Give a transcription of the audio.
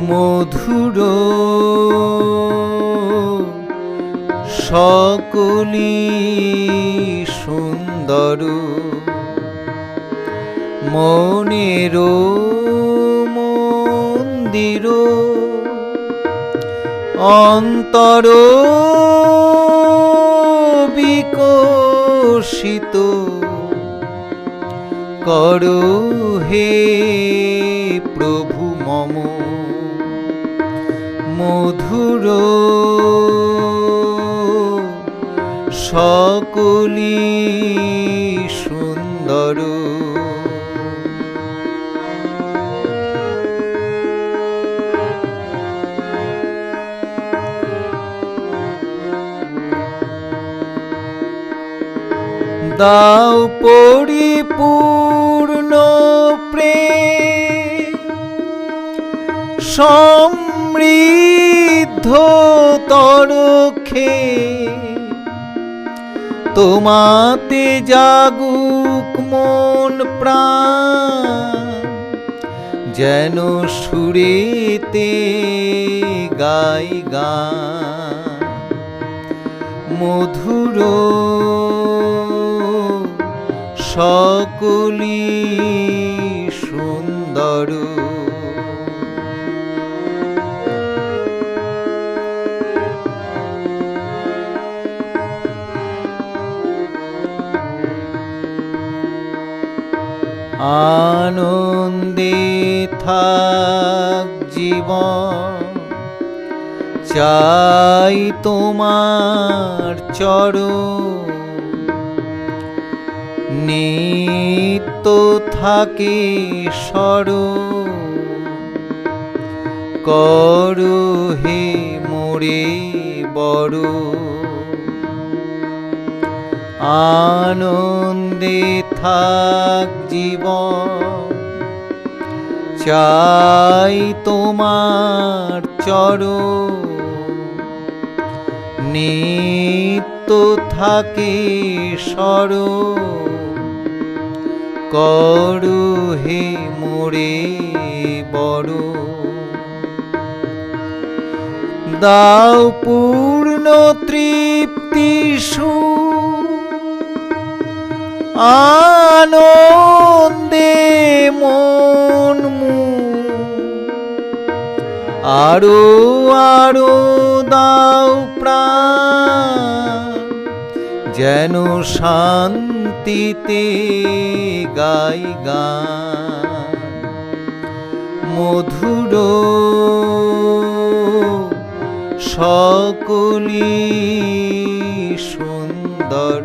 মধুর সকলি সুন্দর মনের মন্দির অন্তর বিকশিত করো হে প্রভু মম। মধুর সকলি সুন্দর। দাও পরিপূর্ণ প্রেম। সমৃদ্ধ তরক্ষে তোমাতে জাগুক মন প্রাণ যেন সুরেতে গাই গান। মধুর সকলি সুন্দর। আনন্দে থাক জীবন চাই তোমার চরণ। নিত্য থাকে সর করো হে মোরে বড়। আনন্দে থাক জীবন। চাই তোমার চরণ নিত্য থাকে সর করু হে মোরে বড়। দাও পূর্ণ তৃপ্তি সু আনন্দে মন মু। আরও আরও যেন শান্তিতে গাই গান। মধুর সকলি সুন্দর।